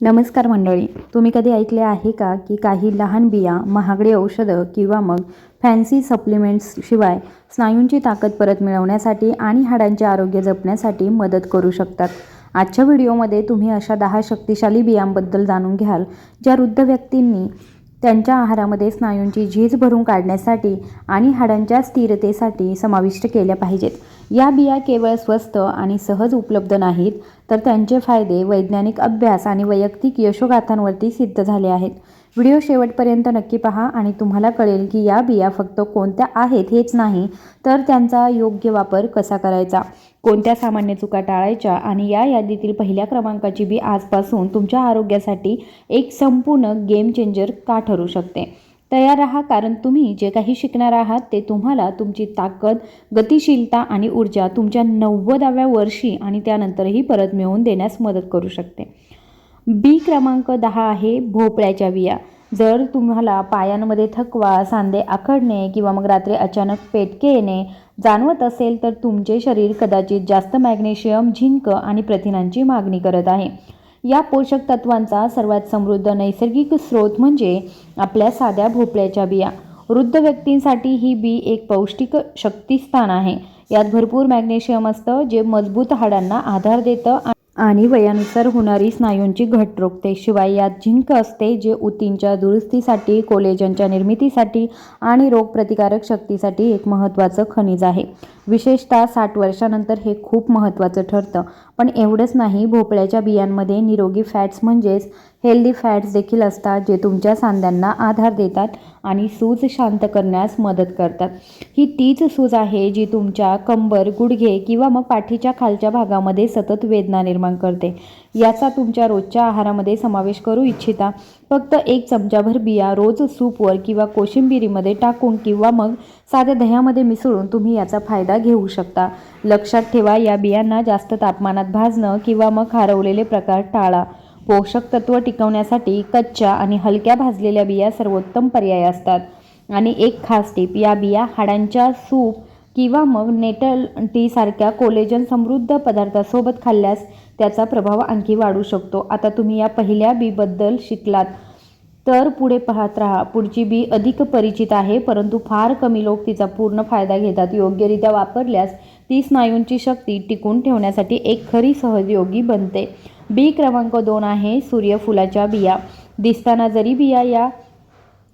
नमस्कार मंडळी तुम्ही कधी ऐकले आहे का की काही लहान बिया महागडी औषधं किंवा मग फॅन्सी सप्लिमेंट्स शिवाय स्नायूंची ताकद परत मिळवण्यासाठी आणि हाडांचे आरोग्य जपण्यासाठी मदत करू शकतात? आजच्या व्हिडिओमध्ये तुम्ही अशा दहा शक्तिशाली बियांबद्दल जाणून घ्याल ज्या वृद्ध व्यक्तींनी त्यांच्या आहारामध्ये स्नायूंची झीज भरून काढण्यासाठी आणि हाडांच्या स्थिरतेसाठी समाविष्ट केल्या पाहिजेत. या बिया केवळ स्वस्त आणि सहज उपलब्ध नाहीत तर त्यांचे फायदे वैज्ञानिक अभ्यास आणि वैयक्तिक यशोगाथांवरती सिद्ध झाले आहेत. व्हिडिओ शेवटपर्यंत नक्की पहा आणि तुम्हाला कळेल की या बिया फक्त कोणत्या आहेत हेच नाही तर त्यांचा योग्य वापर कसा करायचा? कोणत्या सामान्य चुका टाळायच्या आणि या यादीतील पहिल्या क्रमांकाची बी आजपासून तुमच्या आरोग्यासाठी एक संपूर्ण गेम चेंजर का ठरू शकते? तयार राहा कारण तुम्ही जे काही शिकणार आहात ते तुम्हाला तुमची ताकद गतिशीलता आणि ऊर्जा तुमच्या नव्वदाव्या वर्षी आणि त्यानंतरही परत मिळवून देण्यास मदत करू शकते. बी क्रमांक दहा आहे भोपळ्याच्या बिया. जर तुम्हाला पायांमध्ये थकवा सांधे आखडणे किंवा मग रात्री अचानक पेटके येणे जाणवत असेल तर तुमचे शरीर कदाचित जास्त मॅग्नेशियम झिंक आणि प्रथिनांची मागणी करत आहे. या पोषक तत्वांचा सर्वात समृद्ध नैसर्गिक स्रोत म्हणजे आपल्या साध्या भोपळ्याच्या बिया. वृद्ध व्यक्तींसाठी ही बी एक पौष्टिक शक्तिस्थान आहे. यात भरपूर मॅग्नेशियम असतं जे मजबूत हाडांना आधार देतं आणि वयानुसार होणारी स्नायूंची घट रोखते शिवाय यात झिंक असते जे ऊतींच्या दुरुस्तीसाठी कोलेजनच्या निर्मितीसाठी आणि रोगप्रतिकारक शक्तीसाठी एक महत्त्वाचं खनिज आहे. विशेषतः साठ वर्षानंतर हे खूप महत्त्वाचं ठरतं. पण एवढंच नाही भोपळ्याच्या बियांमध्ये निरोगी फॅट्स म्हणजेच हेल्दी फॅट्स देखील असतात जे तुमच्या सांध्यांना आधार देतात आणि सूज शांत करण्यास मदत करतात. ही तीच सूज आहे जी तुमच्या कंबर गुडघे किंवा मग पाठीच्या खालच्या भागामध्ये सतत वेदना निर्माण करते. याचा तुमच्या रोजच्या आहारामध्ये समावेश करू इच्छिता. फक्त एक चमचाभर बिया रोज सूपवर किंवा कोशिंबिरीमध्ये टाकून किंवा मग साध्या दह्यामध्ये मिसळून तुम्ही याचा फायदा घेऊ शकता. लक्षात ठेवा या बियांना जास्त तापमानात भाजणं किंवा मग हरवलेले प्रकार टाळा. पोषक तत्व टिकवण्यासाठी कच्च्या आणि हलक्या भाजलेल्या बिया सर्वोत्तम पर्याय असतात. आणि एक खास टीप या बिया हाडांच्या सूप किंवा मग नेटल टीसारख्या कोलेजन समृद्ध पदार्थासोबत खाल्ल्यास त्याचा प्रभाव आणखी वाढू शकतो. आता तुम्ही या पहिल्या बीबद्दल शिकलात. तर पुढे पाहत राहा. पुढची बी अधिक परिचित आहे परंतु फार कमी लोक तिचा पूर्ण फायदा घेतात. योग्यरित्या वापरल्यास ती स्नायूंची शक्ती टिकून ठेवण्यासाठी एक खरी सहयोगी बनते. बी क्रमांक दोन आहे सूर्यफुलाच्या बिया. दिसताना जरी बिया या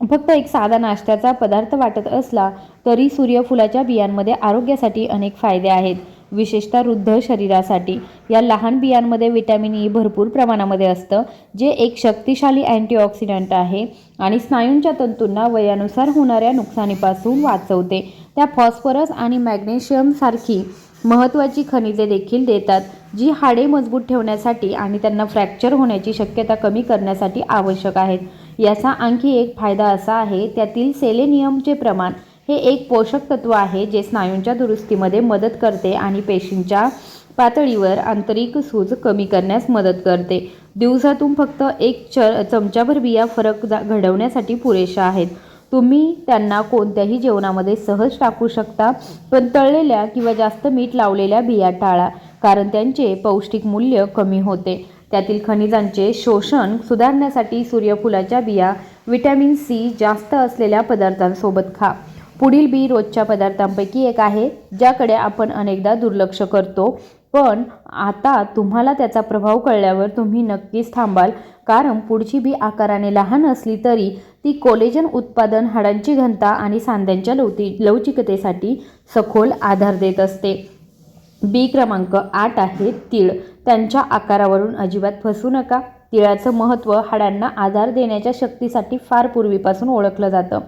फक्त एक साधा नाश्त्याचा पदार्थ वाटत असला तरी सूर्यफुलाच्या बियांमध्ये आरोग्यासाठी अनेक फायदे आहेत. विशेषतः वृद्ध शरीरासाठी. या लहान बियांमध्ये विटॅमिन ई भरपूर प्रमाणामध्ये असतं जे एक शक्तिशाली अँटीऑक्सिडंट आहे आणि स्नायूंच्या तंतूंना वयानुसार होणाऱ्या नुकसानीपासून वाचवते. त्या फॉस्फरस आणि मॅग्नेशियमसारखी महत्त्वाची खनिजे देखील देतात जी हाडे मजबूत ठेवण्यासाठी आणि त्यांना फ्रॅक्चर होण्याची शक्यता कमी करण्यासाठी आवश्यक आहेत. याचा आणखी एक फायदा असा आहे त्यातील सेलेनियमचे प्रमाण हे एक पोषक तत्व आहे जे स्नायूंच्या दुरुस्तीमध्ये मदत करते आणि पेशींच्या पातळीवर आंतरिक सूज कमी करण्यास मदत करते. दिवसातून फक्त एक चर चमचाभर बिया फरक जा घडवण्यासाठी पुरेशा आहेत. तुम्ही त्यांना कोणत्याही जेवणामध्ये सहज टाकू शकता पण तळलेल्या किंवा जास्त मीठ लावलेल्या बिया टाळा कारण त्यांचे पौष्टिक मूल्य कमी होते. त्यातील खनिजांचे शोषण सुधारण्यासाठी सूर्यफुलाच्या बिया विटॅमिन सी जास्त असलेल्या पदार्थांसोबत खा. पुढील बी रोजच्या पदार्थांपैकी एक आहे ज्याकडे आपण अनेकदा दुर्लक्ष करतो पण आता तुम्हाला त्याचा प्रभाव कळल्यावर तुम्ही नक्कीच थांबाल कारण पुढची बी आकाराने लहान असली तरी ती कोलेजन उत्पादन हाडांची घनता आणि सांध्यांच्या लवती लवचिकतेसाठी सखोल आधार देत असते. बी क्रमांक आठ आहे तीळ. त्यांच्या आकारावरून अजिबात फसू नका. तिळाचं महत्त्व हाडांना आधार देण्याच्या शक्तीसाठी फार पूर्वीपासून ओळखलं जातं.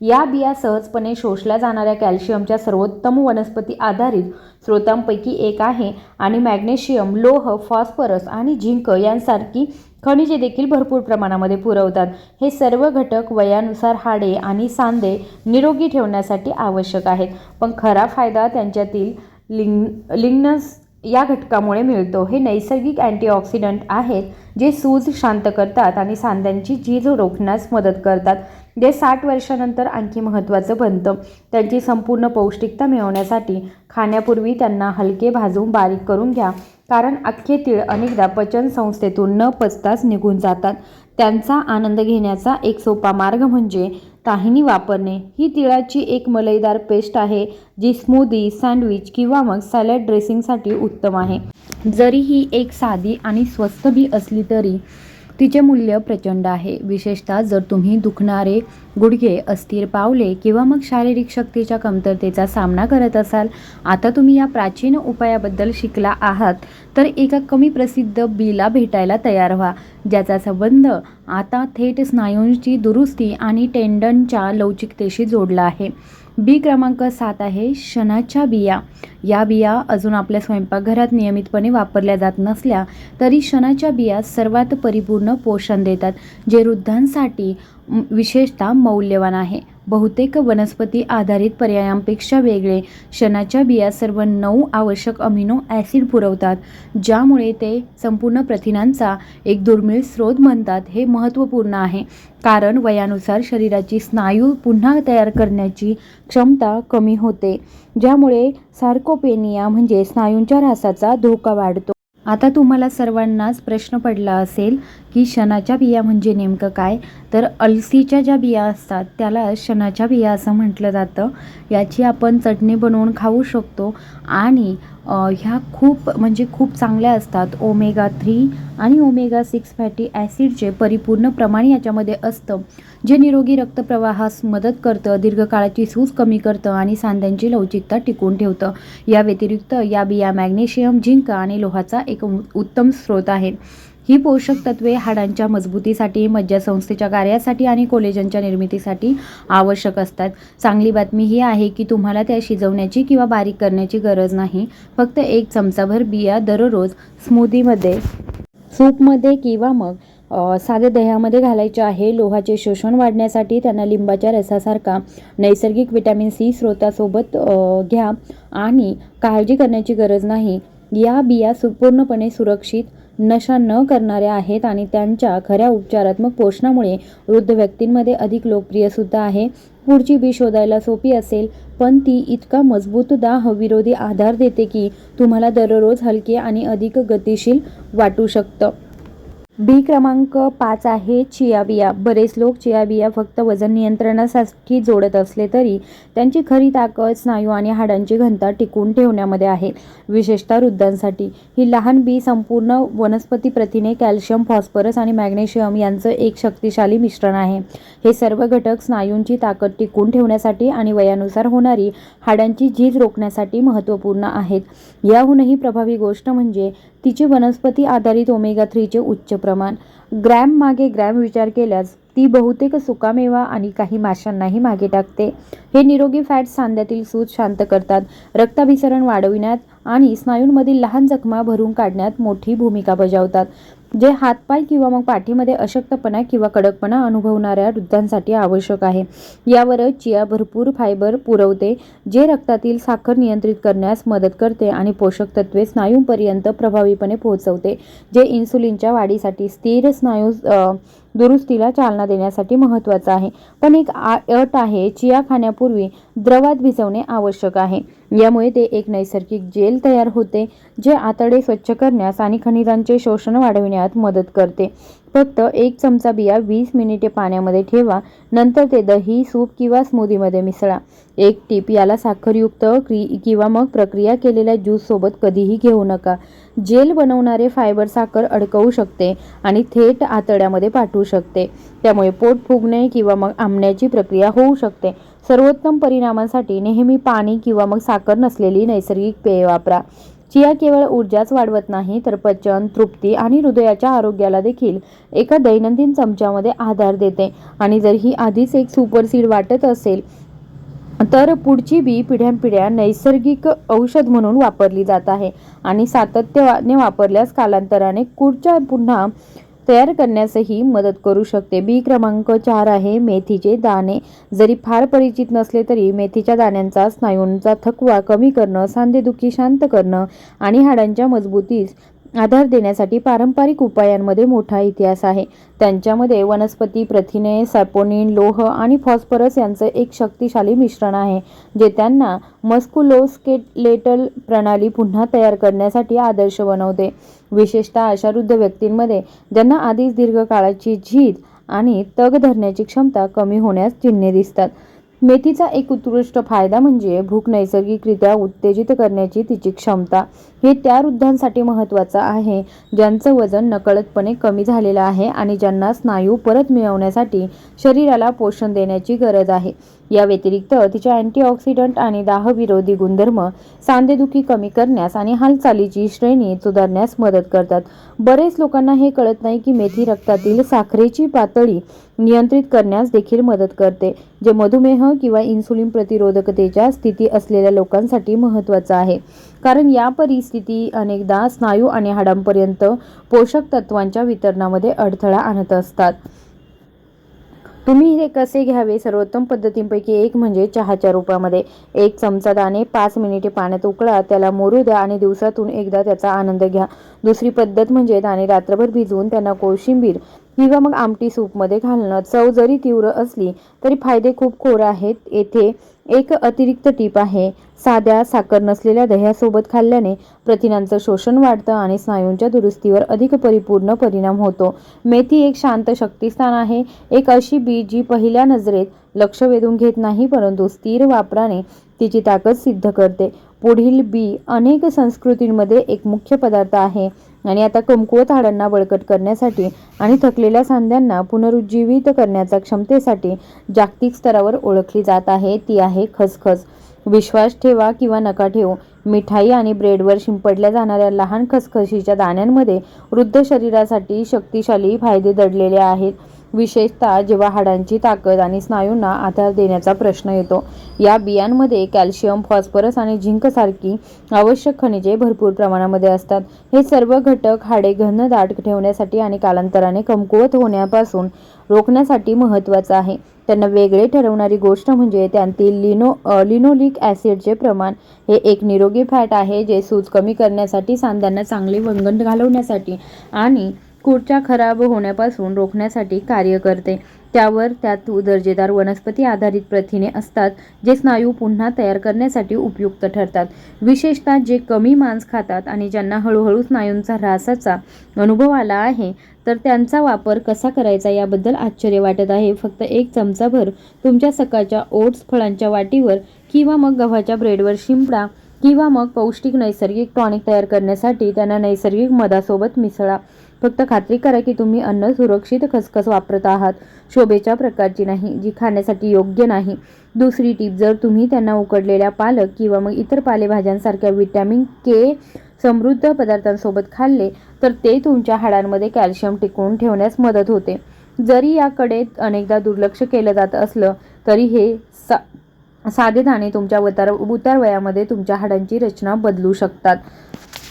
या बिया सहजपणे शोषल्या जाणाऱ्या कॅल्शियमच्या सर्वोत्तम वनस्पती आधारित स्रोतांपैकी एक आहे आणि मॅग्नेशियम लोह फॉस्फरस आणि झिंक यांसारखी खनिजे देखील भरपूर प्रमाणामध्ये पुरवतात. हे सर्व घटक वयानुसार हाडे आणि सांधे निरोगी ठेवण्यासाठी आवश्यक आहेत. पण खरा फायदा त्यांच्यातील लिंग लिंगनस या घटकामुळे मिळतो. हे नैसर्गिक अँटीऑक्सिडंट आहेत जे सूज शांत करतात आणि सांध्यांची झीज रोखण्यास मदत करतात. जे साठ वर्षानंतर आणखी महत्त्वाचं बनतं. त्यांची संपूर्ण पौष्टिकता मिळवण्यासाठी खाण्यापूर्वी त्यांना हलके भाजून बारीक करून घ्या. कारण अख्खे तीळ अनेकदा पचन संस्थेतून न पचताच निघून जातात. त्यांचा आनंद घेण्याचा एक सोपा मार्ग म्हणजे ताहिनी वापरणे. ही तिळाची एक मलईदार पेस्ट आहे जी स्मूदी सँडविच किंवा मग सॅलड ड्रेसिंगसाठी उत्तम आहे. जरी ही एक साधी आणि स्वस्त बी असली तरी तिचे मूल्य प्रचंड आहे. विशेषतः जर तुम्ही दुखणारे गुडघे अस्थिर पावले किंवा मग शारीरिक शक्तीच्या कमतरतेचा सामना करत असाल आता तुम्ही या प्राचीन उपायाबद्दल शिकला आहात तर एका कमी प्रसिद्ध बीला भेटायला तयार व्हा ज्याचा संबंध आता थेट स्नायूंची दुरुस्ती आणि टेंडनच्या लवचिकतेशी जोडला आहे. बी क्रमांक सात आहे शनाच्या बिया. या बिया अजून आपल्या स्वयंपाकघरात नियमितपणे वापरल्या जात नसल्या तरी शनाच्या बिया सर्वात परिपूर्ण पोषण देतात जे वृद्धांसाठी विशेषतः मौल्यवान आहे. बहुतेक वनस्पती आधारित पर्यायांपेक्षा वेगळे. शनाच्या बिया सर्व नऊ आवश्यक अमिनो ॲसिड पुरवतात ज्यामुळे ते संपूर्ण प्रथिनांचा एक दुर्मिळ स्रोत म्हणतात हे महत्त्वपूर्ण आहे. कारण वयानुसार शरीराची स्नायू पुन्हा तयार करण्याची क्षमता कमी होते ज्यामुळे सार्कोपेनिया म्हणजे स्नायूंच्या ऱ्हासाचा धोका वाढतो. आता तुम्हाला सर्वांनाच प्रश्न पडला असेल की शनाच्या बिया म्हणजे नेमकं काय? तर अलसीच्या ज्या बिया असतात त्याला शनाच्या बिया असं म्हटलं जातं. याची आपण चटणी बनवून खाऊ शकतो. आणि ह्या खूप म्हणजे खूप चांगल्या असतात. ओमेगा थ्री आणि ओमेगा सिक्स फॅटी ॲसिडचे परिपूर्ण प्रमाण याच्यामध्ये असतं जे निरोगी रक्तप्रवाहास मदत करतं दीर्घकाळाची सूज कमी करतं आणि सांध्यांची लवचिकता टिकून ठेवतं. या व्यतिरिक्त या बिया मॅग्नेशियम झिंक आणि लोहाचा एक उत्तम स्रोत आहे. ही पोषक तत्वे हाडांच्या मजबूतीसाठी मज्जासंस्थेच्या कार्यासाठी आणि कोलेजनच्या निर्मितीसाठी आवश्यक असतात. चांगली बातमी ही आहे की तुम्हाला त्या शिजवण्याची किंवा बारीक करण्याची गरज नाही. फक्त एक चमचाभर बिया दररोज स्मूदीमध्ये सूपमध्ये किंवा मग साधे साध्या दह्यामध्ये घालायचे आहे. लोहाचे शोषण वाढण्यासाठी त्यांना लिंबाच्या रसासारखा नैसर्गिक विटॅमिन सी स्रोतासोबत घ्या. आणि काळजी करण्याची गरज नाही. या बिया सु पूर्णपणे सुरक्षित नशा न करणाऱ्या आहेत आणि त्यांच्या खऱ्या उपचारात्मक पोषणामुळे वृद्ध व्यक्तींमध्ये अधिक लोकप्रियसुद्धा आहे. पुढची बी शोधायला सोपी असेल पण ती इतका मजबूत दाह विरोधी आधार देते की तुम्हाला दररोज हलके आणि अधिक गतिशील वाटू शकतं. बी क्रमांक पाच आहे चियाबिया. बरेच लोक चियाबिया फक्त वजन नियंत्रणासाठी जोडत असले तरी त्यांची खरी ताकद स्नायू आणि हाडांची घनता टिकून ठेवण्यामध्ये आहे. विशेषतः वृद्धांसाठी. ही लहान बी संपूर्ण वनस्पती प्रथिने कॅल्शियम फॉस्फरस आणि मॅग्नेशियम यांचं एक शक्तिशाली मिश्रण आहे. हे सर्व घटक स्नायूंची ताकद टिकवून ठेवण्यासाठी आणि वयानुसार होणारी हाडांची झीज रोखण्यासाठी महत्त्वपूर्ण आहेत. याहूनही प्रभावी गोष्ट म्हणजे तिचे वनस्पती आधारित ओमेगा थ्रीचे उच्च प्रमाण. ग्रॅम मागे ग्रॅम विचार केल्यास ती बहुतेक सुकामेवा आणि काही माशांनाही मागे टाकते. हे निरोगी फॅट सांध्यातील सूज शांत करतात रक्ताभिसरण वाढविण्यात आणि स्नायूंमधील लहान जखमा भरून काढण्यात मोठी भूमिका बजावतात. जे हातपाय किंवा मग पाठीमध्ये अशक्तपणा किंवा कडकपणा अनुभवणाऱ्या वृद्धांसाठी आवश्यक आहे. यावरच चिया भरपूर फायबर पुरवते जे रक्तातील साखर नियंत्रित करण्यास मदत करते आणि पोषक तत्वे स्नायूंपर्यंत प्रभावीपणे पोहोचवते जे इन्सुलिनच्या वाढीसाठी स्थिर स्नायू दुरुस्तीला चालना देण्यासाठी महत्त्वाचं आहे. पण एक आ अट आहे चिया खाण्यापूर्वी द्रवात भिजवणे आवश्यक आहे. यामुळे ते एक नैसर्गिक जेल तयार होते जे आतडे स्वच्छ करण्यास आणि खनिजांचे शोषण वाढविण्यात मदत करते. फक्त एक चमचा बिया वीस मिनिटे पाण्यामध्ये ठेवा नंतर ते दही सूप किंवा स्मूदीमध्ये मिसळा. एक टीप याला साखरयुक्त क्री किंवा मग प्रक्रिया केलेल्या ज्यूससोबत कधीही घेऊ नका. जेल बनवणारे फायबर साखर अडकवू शकते आणि थेट आतड्यामध्ये पाठवू शकते. त्यामुळे पोट फुगणे किंवा मग आंबण्याची प्रक्रिया होऊ शकते. सर्वोत्तम परिणामासाठी नेहमी पाणी किंवा मग साखर नसलेली नैसर्गिक पेय वापरा. चिया केवळ ऊर्जाच वाढवत नाही तर पचन तृप्ती आणि हृदयाच्या आरोग्याला देखील एका दैनंदिन चमच्यामध्ये आधार देते. आणि जर ही आधीच एक सुपर सीड वाटत असेल तर पुढची बी पिढ्यानपिढ्या नैसर्गिक औषध म्हणून वापरली जात आहे. आणि सातत्याने वापरल्यास कालांतराने कुडच्या पुन्हा तयार करण्यासही मदत करू शकते. बी क्रमांक चार आहे मेथीचे दाणे. जरी फार परिचित नसले तरी मेथीच्या दाण्यांचा स्नायूंचा थकवा कमी करणं सांधेदुखी शांत करणं आणि हाडांच्या मजबूतीस आधार देण्यासाठी पारंपरिक उपायांमध्ये मोठा इतिहास आहे. त्यांच्यामध्ये वनस्पती प्रथिने सॅपोनिन लोह आणि फॉस्फरस यांचं एक शक्तिशाली मिश्रण आहे जे त्यांना मस्कुलोस्केलेटल प्रणाली पुन्हा तयार करण्यासाठी आदर्श बनवते. विशेषतः अशा वृद्ध व्यक्तींमध्ये ज्यांना आधीच दीर्घकाळाची झीज आणि तग धरण्याची क्षमता कमी होण्यास चिन्हे दिसतात. मेथीचा एक उत्कृष्ट फायदा म्हणजे भूक नैसर्गिकरित्या उत्तेजित करण्याची तिची क्षमता. हे त्या वृद्धांसाठी महत्त्वाचं आहे ज्यांचं वजन नकळतपणे कमी झालेलं आहे आणि ज्यांना स्नायू परत मिळवण्यासाठी शरीराला पोषण देण्याची गरज आहे. या व्यतिरिक्त तिचे अँटीऑक्सिडंट आणि दाहविरोधी गुणधर्म सांधेदुखी कमी करण्यास आणि हालचालीची श्रेणी सुधारण्यास मदत करतात. बरेच लोकांना हे कळत नाही की मेथी रक्तातील साखरेची पातळी नियंत्रित करण्यास देखील मदत करते जे मधुमेह किंवा इन्सुलिन प्रतिरोधकतेच्या स्थिती असलेल्या लोकांसाठी महत्त्वाचं आहे. कारण या परिस्थिती अनेकदा स्नायू आणि हाडांपर्यंत पोषक तत्वांच्या वितरणामध्ये अडथळा आणत असतात. तुम्ही हे कसे घ्यावे? सर्वोत्तम पद्धतींपैकी एक म्हणजे चहाच्या रूपामध्ये. एक चमचा दाणे पाच मिनिटे पाण्यात उकळा त्याला मोरू द्या आणि दिवसातून एकदा त्याचा आनंद घ्या. दुसरी पद्धत म्हणजे दाणे रात्रभर भिजवून त्यांना कोशिंबीर किंवा मग आमटी सूपमध्ये घालणं. चव जरी तीव्र असली तरी फायदे खूप खोर आहेत. येथे एक अतिरिक्त टीप आहे. साध्या साखर नसलेल्या दह्यासोबत खाल्ल्याने प्रथिनांचं शोषण वाढतं आणि स्नायूंच्या दुरुस्तीवर अधिक परिपूर्ण परिणाम होतो. मेथी एक शांत शक्तिस्थान आहे. एक अशी बी जी पहिल्या नजरेत लक्ष वेधून घेत नाही परंतु स्थिर वापराने तिची ताकद सिद्ध करते. पुढील बी अनेक संस्कृतींमध्ये एक मुख्य पदार्थ आहे. आणि आता कमकुवत हाडांना बळकट करण्यासाठी आणि थकलेल्या सांध्यांना पुनरुज्जीवित करण्याच्या क्षमतेसाठी जागतिक स्तरावर ओळखली जात आहे ती आहे खसखस. विश्वास ठेवा किंवा नका ठेवू मिठाई आणि ब्रेडवर शिंपडल्या जाणाऱ्या लहान खसखशीच्या दाण्यांमध्ये वृद्ध शरीरासाठी शक्तिशाली फायदे दडलेले आहेत. विशेषतः जेव्हा हाडांची ताकद आणि स्नायूंना आधार देण्याचा प्रश्न येतो या बियांमध्ये कॅल्शियम फॉस्फरस आणि झिंकसारखी आवश्यक खनिजे भरपूर प्रमाणामध्ये असतात. हे सर्व घटक हाडे घनदाट ठेवण्यासाठी आणि कालांतराने कमकुवत होण्यापासून रोखण्यासाठी महत्त्वाचं आहे. त्यांना वेगळे ठरवणारी गोष्ट म्हणजे त्यांतील लिनो लिनोलिक ॲसिडचे प्रमाण. हे एक निरोगी फॅट आहे जे सूज कमी करण्यासाठी सांध्यांना चांगले वंगण घालवण्यासाठी आणि खुर्च्या खराब होण्यापासून रोखण्यासाठी कार्य करते. त्यावर त्यात दर्जेदार वनस्पती आधारित प्रथिने असतात जे स्नायू पुन्हा तयार करण्यासाठी उपयुक्त ठरतात. विशेषतः जे कमी मांस खातात आणि ज्यांना हळूहळू स्नायूंचा ऱ्हासाचा अनुभव आला आहे तर त्यांचा वापर कसा करायचा याबद्दल आश्चर्य वाटत आहे. फक्त एक चमचाभर तुमच्या सकाळच्या ओट्स फळांच्या वाटीवर किंवा मग गव्हाच्या ब्रेडवर शिंपडा किंवा मग पौष्टिक नैसर्गिक टॉनिक तयार करण्यासाठी त्यांना नैसर्गिक मधासोबत मिसळा. फक्त खात्री करा की तुम्ही अन्न सुरक्षित खसखस वापरत आहात. शोभेच्या प्रकारची नाही जी खाण्यासाठी योग्य नाही. दुसरी टीप जर तुम्ही त्यांना उकडलेल्या पालक किंवा मग इतर पालेभाज्यांसारख्या विटॅमिन के समृद्ध पदार्थांसोबत खाल्ले तर ते तुमच्या हाडांमध्ये कॅल्शियम टिकवून ठेवण्यास मदत होते. जरी याकडे अनेकदा दुर्लक्ष केलं जात असलं तरी हे सा साधे दाणे तुमच्या उतार उतार वयामध्ये तुमच्या हाडांची रचना बदलू शकतात.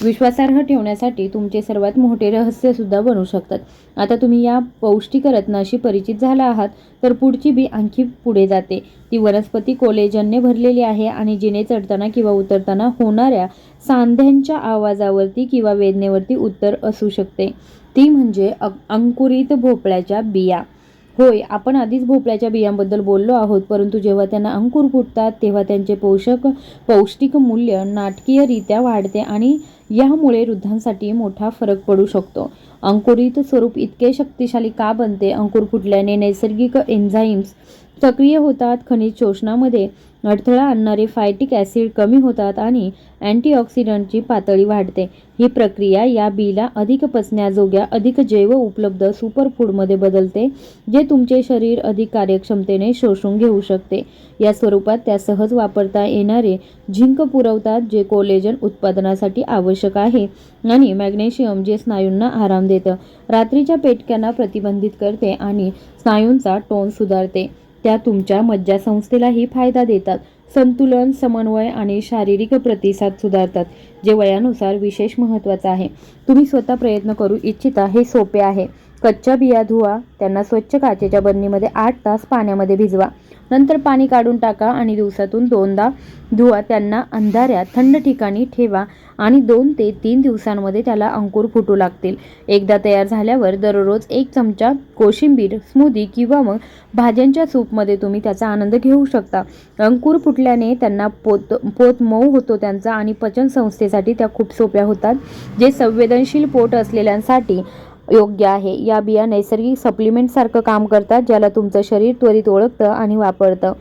विश्वासार्ह ठेवण्यासाठी तुमचे सर्वात मोठे रहस्यसुद्धा बनू शकतात. आता तुम्ही या पौष्टिक रत्नाशी परिचित झाला आहात तर पुढची बी आणखी पुढे जाते. ती वनस्पती कोलेजनने भरलेली आहे आणि जिने चढताना किंवा उतरताना होणाऱ्या सांध्यांच्या आवाजावरती किंवा वेदनेवरती उत्तर असू शकते. ती म्हणजे अ अंकुरित भोपळ्याच्या बिया. होय आपण आधीच भोपळ्याच्या बियांबद्दल बोललो आहोत परंतु जेव्हा त्यांना अंकुर फुटतात तेव्हा त्यांचे पोषक पौष्टिक मूल्य नाटकीयरित्या वाढते आणि यामुळे वृद्धांसाठी मोठा फरक पडू शकतो. अंकुरित स्वरूप इतके शक्तिशाली का बनते? अंकुर फुटल्याने नैसर्गिक एन्झाईम्स सक्रिय होतात. खनिज शोषणामध्ये अडथळा आणणारे फायटिक ॲसिड कमी होतात आणि अँटीऑक्सिडंटची पातळी वाढते. ही प्रक्रिया या बीला अधिक पचण्याजोग्या अधिक जैव उपलब्ध सुपरफूडमध्ये बदलते जे तुमचे शरीर अधिक कार्यक्षमतेने शोषून घेऊ शकते. या स्वरूपात त्या सहज वापरता येणारे झिंक पुरवतात जे कोलेजन उत्पादनासाठी आवश्यक आहे आणि मॅग्नेशियम जे स्नायूंना आराम देतं. रात्रीच्या पेटक्यांना प्रतिबंधित करते आणि स्नायूंचा टोन सुधारते. त्या तुमच्या मज्जासंस्थेलाही फायदा देतात. संतुलन समन्वय आणि शारीरिक प्रतिसाद सुधारतात जे वयानुसार विशेष महत्त्वाचं आहे. तुम्ही स्वतः प्रयत्न करू इच्छिता हे सोपे आहे. कच्च्या बिया धुवा त्यांना स्वच्छ काचेच्या बरणीमध्ये आठ तास पाण्यामध्ये भिजवा. नंतर पाणी काढून टाका आणि दिवसातून दोनदा धुवा. त्यांना अंधाऱ्या थंड ठिकाणी ठेवा आणि दोन ते तीन दिवसांमध्ये त्याला अंकुर फुटू लागतील. एकदा तयार झाल्यावर दररोज एक चमचा कोशिंबीर स्मूदी किंवा मग भाज्यांच्या सूपमध्ये तुम्ही त्याचा आनंद घेऊ शकता. अंकुर फुटल्याने त्यांना पोत पोत मऊ होतो त्यांचा आणि पचन संस्थेसाठी त्या खूप सोप्या होतात. जे संवेदनशील पोट असलेल्यांसाठी योग्य आहे. या बिया नैसर्गिक सप्लिमेंटसारखं काम करतात ज्याला तुमचं शरीर त्वरित ओळखतं आणि वापरतं.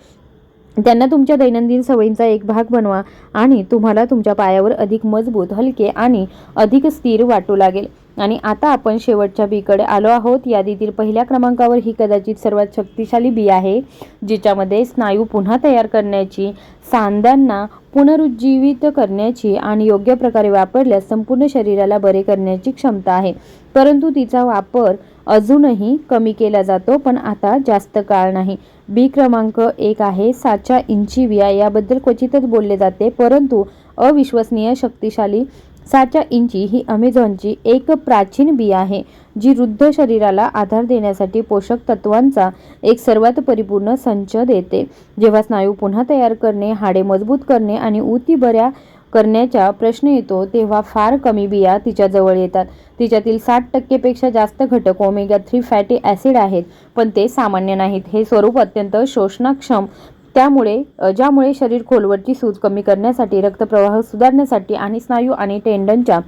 त्यांना तुमच्या दैनंदिन सवयींचा एक भाग बनवा आणि तुम्हाला तुमच्या पायावर अधिक मजबूत हलके आणि अधिक स्थिर वाटू लागेल. आणि आता आपण शेवटच्या बीकडे आलो आहोत. यादीतील पहिल्या क्रमांकावर ही कदाचित सर्वात शक्तिशाली बी आहे जिच्यामध्ये स्नायू पुन्हा तयार करण्याची सांध्यांना पुनरुज्जीवित करण्याची आणि योग्य प्रकारे वापरल्यास संपूर्ण शरीराला बरे करण्याची क्षमता आहे. परंतु तिचा वापर अजूनही कमी केला जातो पण आता जास्त काळ नाही. बी क्रमांक एक आहे साचा इंची बिया याबद्दल क्वचितच बोलले जाते परंतु अविश्वसनीय शक्तिशाली साचा इंची ही अमेझॉनची एक प्राचीन बी आहे जी वृद्ध शरीराला आधार देण्यासाठी पोषक तत्वांचा एक सर्वात परिपूर्ण संच देते. जेव्हा स्नायू पुन्हा तयार करणे हाडे मजबूत करणे आणि ऊती बऱ्या करण्याचा प्रश्न येतो तेव्हा फार कमी बिया तिच्याजवळ येतात. तिच्यातील साठ टक्केपेक्षा जास्त घटक ओमेगा थ्री फॅटी ॲसिड आहेत पण ते सामान्य नाहीत. हे स्वरूप अत्यंत शोषणाक्षम त्यामुळे ज्यामुळे शरीर खोलवरची सूज कमी करण्यासाठी रक्तप्रवाह सुधारण्यासाठी आणि स्नायू आणि टेंडनच्या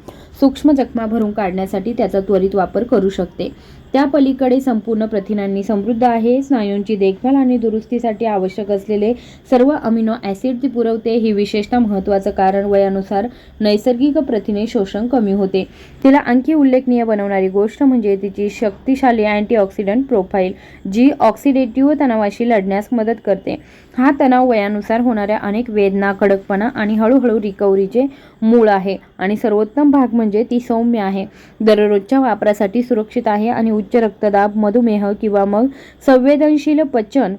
सूक्ष्म जखमा भरून काढण्यासाठी त्याचा त्वरित वापर करू शकते. त्या पलीकडे संपूर्ण प्रथिनांनी समृद्ध आहे. स्नायूंची देखभाल आणि दुरुस्तीसाठी आवश्यक असलेले सर्व अमिनो ॲसिड ती पुरवते. ही विशेषतः महत्त्वाचं कारण वयानुसार नैसर्गिक प्रथिने शोषण कमी होते. तिला आणखी उल्लेखनीय बनवणारी गोष्ट म्हणजे तिची शक्तिशाली अँटीऑक्सिडंट प्रोफाईल जी ऑक्सिडेटिव्ह तणावाशी लढण्यास मदत करते. हा तणाव वयानुसार होणाऱ्या अनेक वेदना कडकपणा आणि हळूहळू रिकव्हरीचे मूळ आहे आणि सर्वोत्तम भाग म्हणजे ती सौम्य आहे. दररोजच्या वापरासाठी सुरक्षित आहे आणि उच्च रक्तदाब मधुमेह किंवा मग संवेदनशील पचन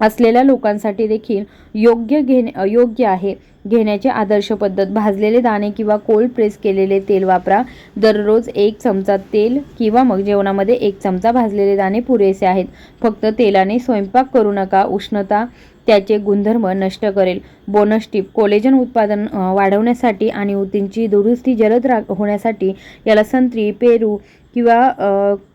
असलेल्या लोकांसाठी देखील योग्य घेणे योग्य आहे. घेण्याची आदर्श पद्धत भाजलेले दाणे किंवा कोल्ड प्रेस केलेले तेल वापरा. दररोज एक चमचा तेल किंवा मग जेवणामध्ये एक चमचा भाजलेले दाणे पुरेसे आहेत. फक्त तेलाने स्वयंपाक करू नका उष्णता त्याचे गुणधर्म नष्ट करेल. बोनस टिप कोलेजन उत्पादन वाढवण्यासाठी आणि ऊतींची दुरुस्ती जलद रा होण्यासाठी याला संत्री पेरू किंवा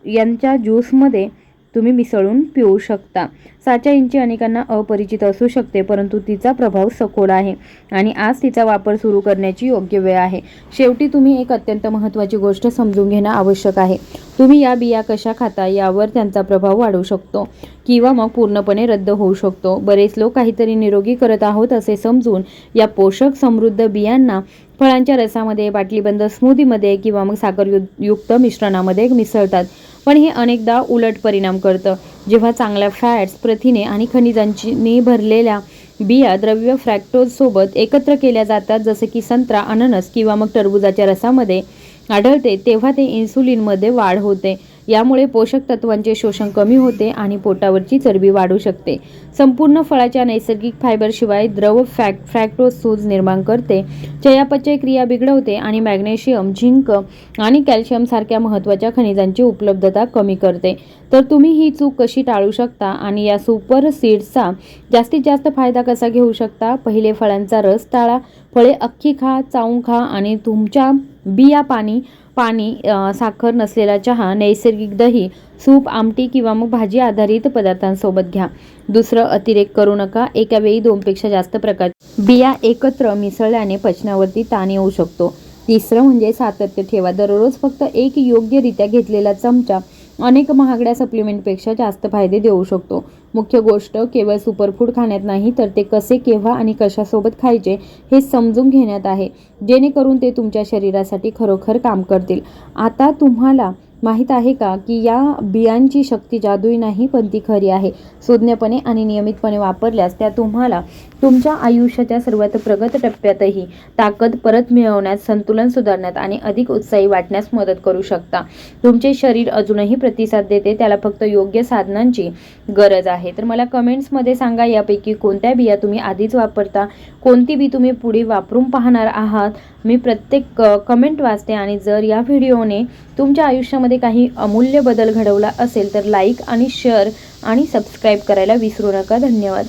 यांच्या ज्यूसमध्ये तुम्ही मिसळून पिऊ शकता. साचा इंची अनेकांना अपरिचित असू शकते परंतु तिचा प्रभाव सखोल आहे आणि आज तिचा वापर सुरू करण्याची योग्य वेळ आहे. शेवटी तुम्ही एक अत्यंत महत्त्वाची गोष्ट समजून घेणं आवश्यक आहे. तुम्ही या बिया कशा खाता यावर त्यांचा प्रभाव वाढू शकतो किंवा मग पूर्णपणे रद्द होऊ शकतो. बरेच लोक काहीतरी निरोगी करत आहोत असे समजून या पोषक समृद्ध बियांना फळांच्या रसामध्ये बाटलीबंद स्मूदीमध्ये किंवा मग साखर युक्त मिश्रणामध्ये मिसळतात. पण हे अनेकदा उलट परिणाम करतं. जेव्हा चांगल्या फॅट्स प्रथिने आणि खनिजांची भरलेल्या बिया द्रव्य फ्रॅक्टोजसोबत एकत्र केल्या जातात जसं की संत्रा अननस किंवा मग टरबूजाच्या रसामध्ये आढळते तेव्हा ते इन्सुलिनमध्ये वाढ होते. यामुळे पोषक तत्वांचे शोषण कमी होते आणि पोटावरची चरबी वाढू शकते. संपूर्ण फळाच्या नैसर्गिक फायबरशिवाय द्रव फॅक फ्रॅक्टोज सूज निर्माण करते. चयापचय क्रिया बिघडवते आणि मॅग्नेशियम झिंक आणि कॅल्शियम सारख्या महत्त्वाच्या खनिजांची उपलब्धता कमी करते. तर तुम्ही ही चूक कशी टाळू शकता आणि या सुपर सीड्सचा जास्तीत जास्त फायदा कसा घेऊ शकता? पहिले फळांचा रस टाळा. फळे अख्खी खा चावून खा आणि तुमच्या बिया पाणी पाणी साखर नसलेला चहा नैसर्गिक दही सूप आमटी किंवा मग भाजी आधारित पदार्थांसोबत घ्या. दुसरं अतिरेक करू नका. एका वेळी दोनपेक्षा जास्त प्रकार. बिया एकत्र मिसळल्याने पचनावरती ताण येऊ शकतो. तिसरं म्हणजे सातत्य ठेवा. दररोज फक्त एक योग्यरित्या घेतलेला चमचा अनेक महागड्या सप्लिमेंटपेक्षा जास्त फायदे देऊ शकतो. मुख्य गोष्ट केवळ सुपरफूड खाण्यात नाही तर ते कसे केव्हा आणि कशासोबत खायचे हे समजून घेण्यात आहे. जेणेकरून ते तुमच्या शरीरासाठी खरोखर काम करतील. आता तुम्हाला माहीत आहे का की या बियांची शक्ती जादुई नाही पण ती खरी आहे. सुज्ञपणे आणि नियमितपणे वापरल्यास त्या तुम्हाला तुमच्या आयुष्याच्या सर्वात प्रगत टप्प्यातही ताकद परत मिळवण्यात संतुलन सुधारण्यात आणि अधिक उत्साही वाटण्यास मदत करू शकता. तुमचे शरीर अजूनही प्रतिसाद देते त्याला फक्त योग्य साधनांची गरज आहे. तर मला कमेंट्समध्ये सांगा यापैकी कोणत्या बिया तुम्ही आधीच वापरता? कोणती बी तुम्ही पुढे वापरून पाहणार आहात? मी प्रत्येक कमेंट वाचते आणि जर या व्हिडिओने तुमच्या आयुष्यामध्ये आयुष्यामध्ये काही अमूल्य बदल घडवला असेल तर लाईक आणि शेअर आणि सबस्क्राईब करायला विसरू नका. धन्यवाद.